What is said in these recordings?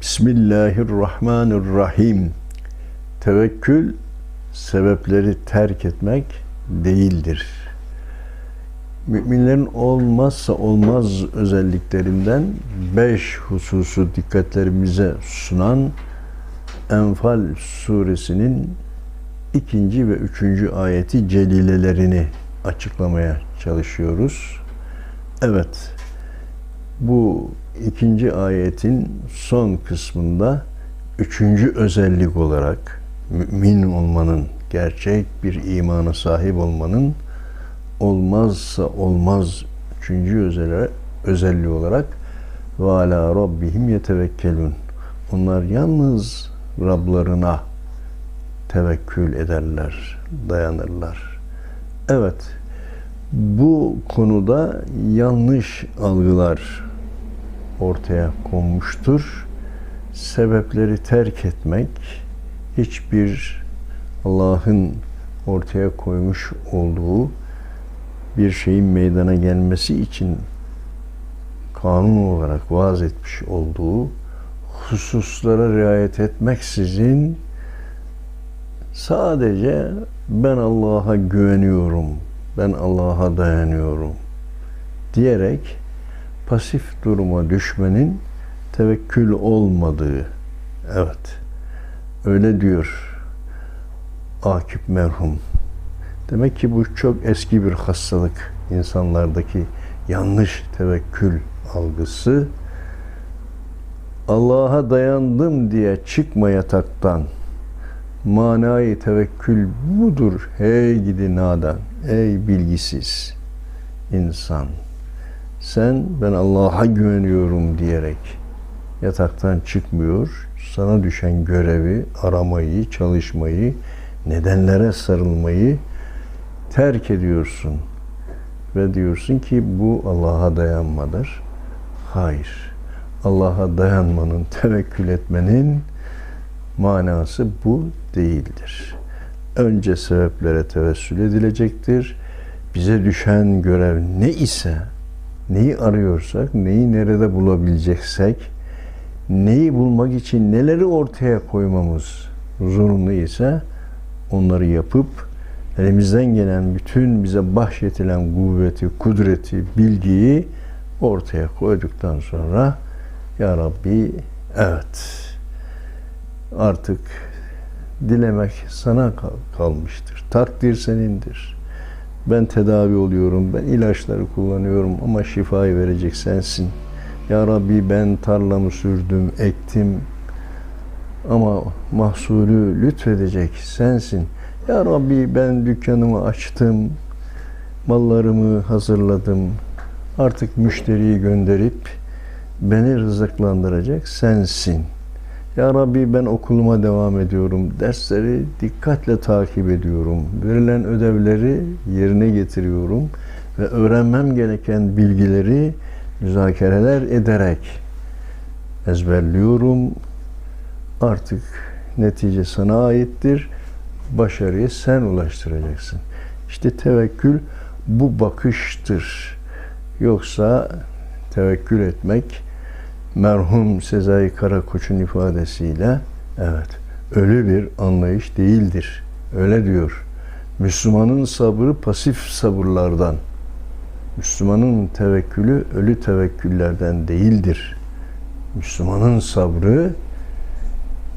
Bismillahirrahmanirrahim. Tevekkül sebepleri terk etmek değildir. Müminlerin olmazsa olmaz özelliklerinden beş hususu dikkatlerimize sunan Enfal suresinin ikinci ve üçüncü ayeti celilelerini açıklamaya çalışıyoruz. Evet, bu ikinci ayetin son kısmında üçüncü özellik olarak mümin olmanın, gerçek bir imana sahip olmanın olmazsa olmaz üçüncü özelliği, olarak ve ala rabbihim yetevekkelun. Onlar yalnız Rablarına tevekkül ederler, dayanırlar. Evet, bu konuda yanlış algılar ortaya konmuştur. Sebepleri terk etmek hiçbir Allah'ın ortaya koymuş olduğu bir şeyin meydana gelmesi için kanun olarak vaaz etmiş olduğu hususlara riayet etmeksizin sadece ben Allah'a güveniyorum, ben Allah'a dayanıyorum diyerek pasif duruma düşmenin tevekkül olmadığı. Evet. Öyle diyor Akip merhum. Demek ki bu çok eski bir hastalık insanlardaki yanlış tevekkül algısı. Allah'a dayandım diye çıkma yataktan. Manayı tevekkül budur. Hey gidi nadan, ey bilgisiz insan. Sen ben Allah'a güveniyorum diyerek yataktan çıkmıyor. Sana düşen görevi, aramayı, çalışmayı, nedenlere sarılmayı terk ediyorsun. Ve diyorsun ki bu Allah'a dayanmadır. Hayır. Allah'a dayanmanın, tevekkül etmenin manası bu değildir. Önce sebeplere tevessül edilecektir. Bize düşen görev ne ise, neyi arıyorsak, neyi nerede bulabileceksek, neyi bulmak için neleri ortaya koymamız zorunlu ise onları yapıp elimizden gelen bütün bize bahşetilen kuvveti, kudreti, bilgiyi ortaya koyduktan sonra Ya Rabbi evet artık dilemek sana kalmıştır. Takdir senindir. Ben tedavi oluyorum, ben ilaçları kullanıyorum ama şifayı verecek sensin. Ya Rabbi ben tarlamı sürdüm, ektim ama mahsulü lütfedecek sensin. Ya Rabbi ben dükkanımı açtım, mallarımı hazırladım. Artık müşteriyi gönderip beni rızıklandıracak sensin. Ya Rabbi ben okuluma devam ediyorum. Dersleri dikkatle takip ediyorum. Verilen ödevleri yerine getiriyorum ve öğrenmem gereken bilgileri müzakereler ederek ezberliyorum. Artık netice sana aittir. Başarıyı sen ulaştıracaksın. İşte tevekkül bu bakıştır. Yoksa tevekkül etmek merhum Sezai Karakoç'un ifadesiyle evet ölü bir anlayış değildir. Öyle diyor. Müslümanın sabrı pasif sabırlardan. Müslümanın tevekkülü ölü tevekküllerden değildir. Müslümanın sabrı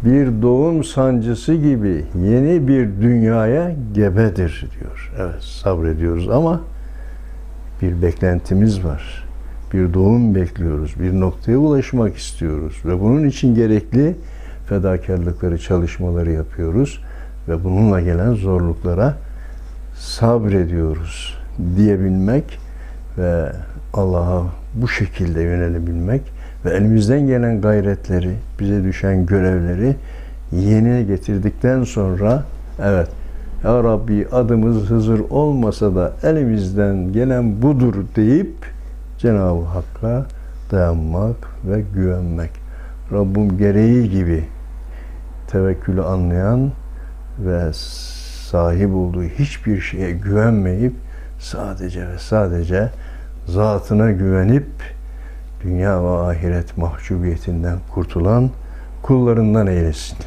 bir doğum sancısı gibi yeni bir dünyaya gebedir diyor. Evet sabrediyoruz ama bir beklentimiz var. Bir doğum bekliyoruz. Bir noktaya ulaşmak istiyoruz ve bunun için gerekli fedakarlıkları, çalışmaları yapıyoruz ve bununla gelen zorluklara sabrediyoruz diyebilmek ve Allah'a bu şekilde yönelebilmek ve elimizden gelen gayretleri, bize düşen görevleri yerine getirdikten sonra evet Ya Rabbi adımız Hızır olmasa da elimizden gelen budur deyip Cenab-ı Hakk'a dayanmak ve güvenmek. Rabbim gereği gibi tevekkülü anlayan ve sahip olduğu hiçbir şeye güvenmeyip sadece ve sadece zatına güvenip dünya ve ahiret mahcubiyetinden kurtulan kullarından eylesin.